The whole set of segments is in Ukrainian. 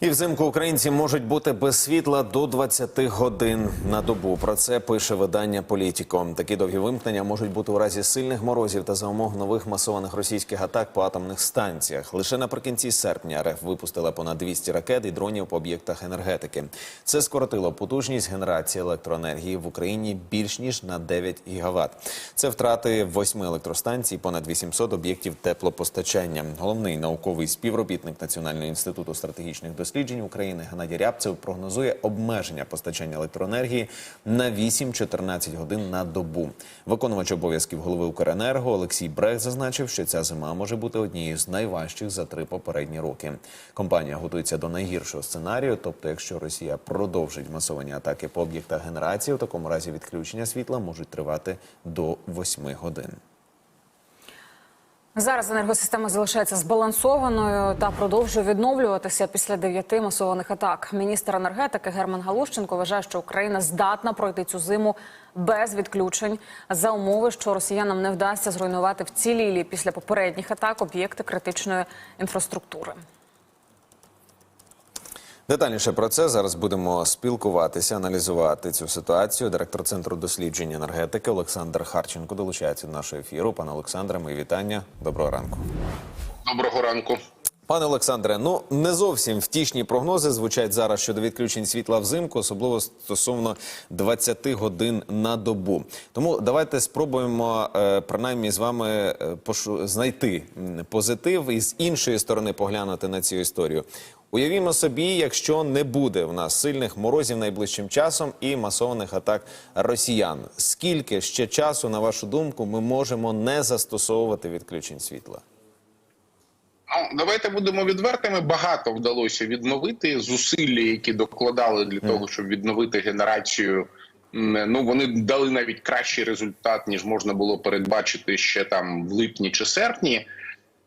І взимку українці можуть бути без світла до 20 годин на добу. Про це пише видання Політіко. Такі довгі вимкнення можуть бути у разі сильних морозів та за умов нових масованих російських атак по атомних станціях. Лише наприкінці серпня РФ випустила понад 200 ракет і дронів по об'єктах енергетики. Це скоротило потужність генерації електроенергії в Україні більш ніж на 9 гігават. Це втрати восьми електростанцій, понад 800 об'єктів теплопостачання. Головний науковий співробітник Національного інституту стратегічних досліджень України Геннадій Рябцев прогнозує обмеження постачання електроенергії на 8-14 годин на добу. Виконувач обов'язків голови Укренерго Олексій Брех зазначив, що ця зима може бути однією з найважчих за три попередні роки. Компанія готується до найгіршого сценарію, тобто, якщо Росія продовжить масовані атаки по об'єктах генерації, у такому разі відключення світла можуть тривати до 8 годин. Зараз енергосистема залишається збалансованою та продовжує відновлюватися після дев'яти масованих атак. Міністр енергетики Герман Галущенко вважає, що Україна здатна пройти цю зиму без відключень за умови, що росіянам не вдасться зруйнувати вцілілі після попередніх атак об'єкти критичної інфраструктури. Детальніше про це зараз будемо спілкуватися, аналізувати цю ситуацію. Директор центру досліджень енергетики Олександр Харченко долучається до нашого ефіру. Пане Олександре, мої вітання. Доброго ранку. Доброго ранку. Пане Олександре, ну не зовсім втішні прогнози звучать зараз щодо відключень світла взимку, особливо стосовно 20 годин на добу. Тому давайте спробуємо е, принаймні з вами е, пошу- знайти позитив і з іншої сторони поглянути на цю історію. Уявімо собі, якщо не буде в нас сильних морозів найближчим часом і масованих атак росіян. Скільки ще часу, на вашу думку, ми можемо не застосовувати відключень світла? Ну, давайте будемо відвертими. Багато вдалося відновити зусилля, які докладали для того, щоб відновити генерацію. Ну вони дали навіть кращий результат, ніж можна було передбачити ще там в липні чи серпні.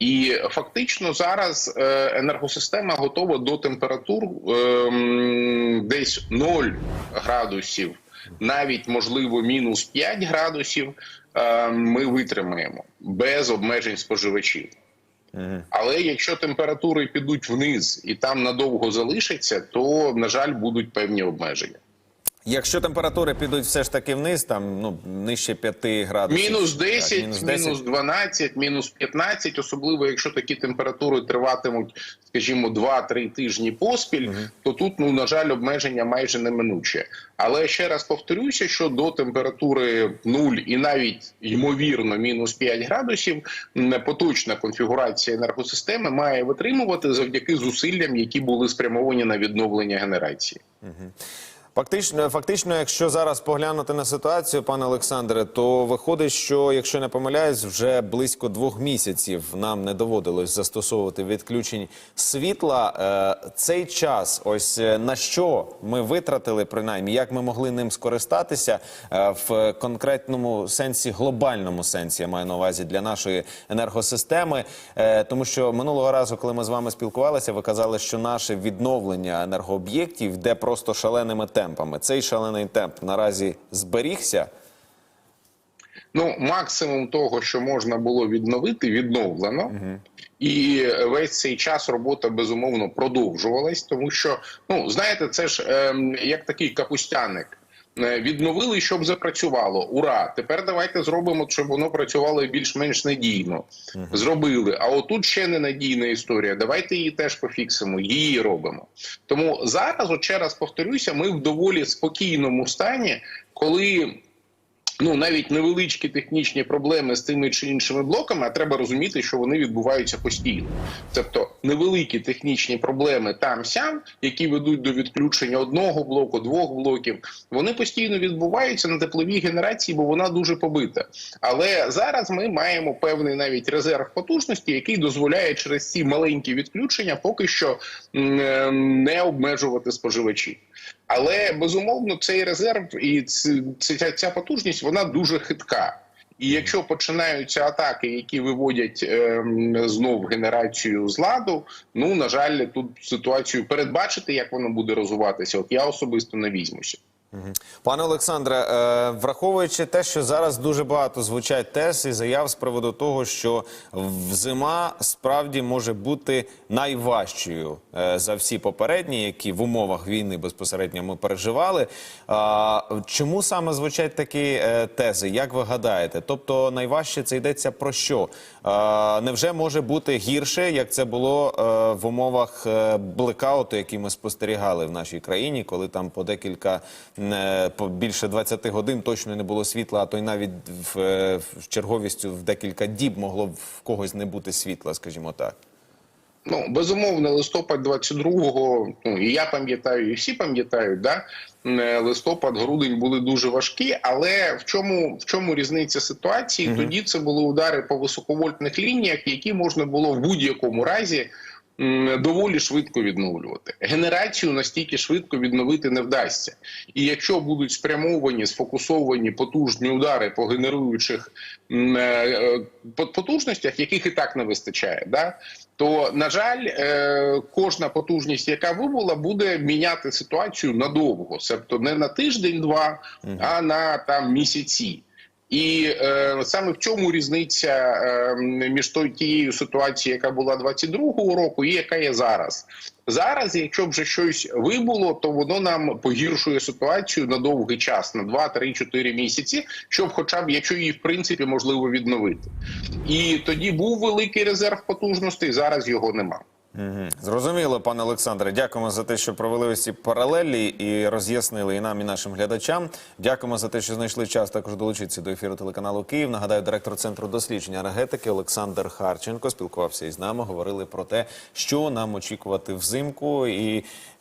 І фактично зараз е, енергосистема готова до температур ем, десь 0 градусів, навіть можливо мінус 5 градусів. е, Ми витримаємо без обмежень споживачів. Але якщо температури підуть вниз і там надовго залишаться, то на жаль будуть певні обмеження. Якщо температури підуть все ж таки вниз, там ну нижче 5 градусів. Мінус так, 10, мінус мінус, 10. 12, мінус 15, особливо якщо такі температури триватимуть, скажімо, 2-3 тижні поспіль, то тут, ну на жаль, обмеження майже неминуче. Але ще раз повторюся, що до температури 0 і навіть ймовірно мінус 5 градусів поточна конфігурація енергосистеми має витримувати завдяки зусиллям, які були спрямовані на відновлення генерації. Фактично, фактично, якщо зараз поглянути на ситуацію, пане Олександре, то виходить, що якщо не помиляюсь, вже близько двох місяців нам не доводилось застосовувати відключень світла. Е, цей час, ось е, на що ми витратили, принаймні, як ми могли ним скористатися е, в конкретному сенсі, глобальному сенсі, я маю на увазі для нашої енергосистеми, тому що минулого разу, коли ми з вами спілкувалися, ви казали, що наше відновлення енергооб'єктів йде просто шаленими темпами. Цей шалений темп наразі зберігся. Ну, максимум того, що можна було відновити, відновлено. І весь цей час робота безумовно продовжувалась, тому що ну знаєте, це ж ем, як такий капустяник. Е, Відновили, щоб запрацювало. Ура! Тепер давайте зробимо, щоб воно працювало більш-менш надійно. Зробили. А отут ще ненадійна історія. Давайте її теж пофіксимо. Її робимо. Тому зараз, от ще раз повторюся, ми в доволі спокійному стані, коли ну навіть невеличкі технічні проблеми з тими чи іншими блоками, а треба розуміти, що вони відбуваються постійно. Тобто невеликі технічні проблеми там сям, які ведуть до відключення одного блоку, двох блоків, вони постійно відбуваються на тепловій генерації, бо вона дуже побита. Але зараз ми маємо певний навіть резерв потужності, який дозволяє через ці маленькі відключення поки що е, не обмежувати споживачів. Але безумовно цей резерв і ця, ця потужність вона дуже хитка. І якщо починаються атаки, які виводять ем, знов генерацію з ладу, ну на жаль, тут ситуацію передбачити, як воно буде розвиватися, от я особисто не візьмуся. Пане Олександре, е, враховуючи те, що зараз дуже багато звучать тез і заяв з приводу того, що зима справді може бути найважчою е, за всі попередні, які в умовах війни безпосередньо ми переживали. Чому саме звучать такі е, тези? Як ви гадаєте? Тобто найважче це йдеться про що? Невже може бути гірше, як це було в умовах блекауту, який ми спостерігали в нашій країні, коли там по декілька більше 20 годин точно не було світла, а то й навіть в, е, в черговістю в декілька діб могло в когось не бути світла, скажімо так. Ну, безумовно, листопад 22-го, ну і я пам'ятаю, і всі пам'ятають, да е, листопад, грудень були дуже важкі. Але в чому в чому різниця ситуації? Тоді це були удари по високовольтних лініях, які можна було в будь-якому разі. Доволі швидко відновлювати. Генерацію настільки швидко відновити не вдасться, і якщо будуть спрямовані сфокусовані потужні удари по генеруючих е, е, по- потужностях, яких і так не вистачає, да то на жаль, е, кожна потужність, яка вибула, буде міняти ситуацію надовго, тобто не на тиждень-два, а на там місяці. І е, саме в цьому різниця е, між тією ситуацією, яка була 22-го року, і яка є зараз. Зараз, якщо вже щось вибуло, то воно нам погіршує ситуацію на довгий час, на 2, 3, 4 місяці, щоб, хоча б якщо її в принципі можливо відновити. І тоді був великий резерв потужностей. Зараз його нема. Зрозуміло, пане Олександре. Дякуємо за те, що провели ось ці паралелі і роз'яснили і нам, і нашим глядачам. Дякуємо за те, що знайшли час також долучитися до ефіру телеканалу Київ. Нагадаю, директор центру дослідження енергетики Олександр Харченко спілкувався із нами. Говорили про те, що нам очікувати взимку, і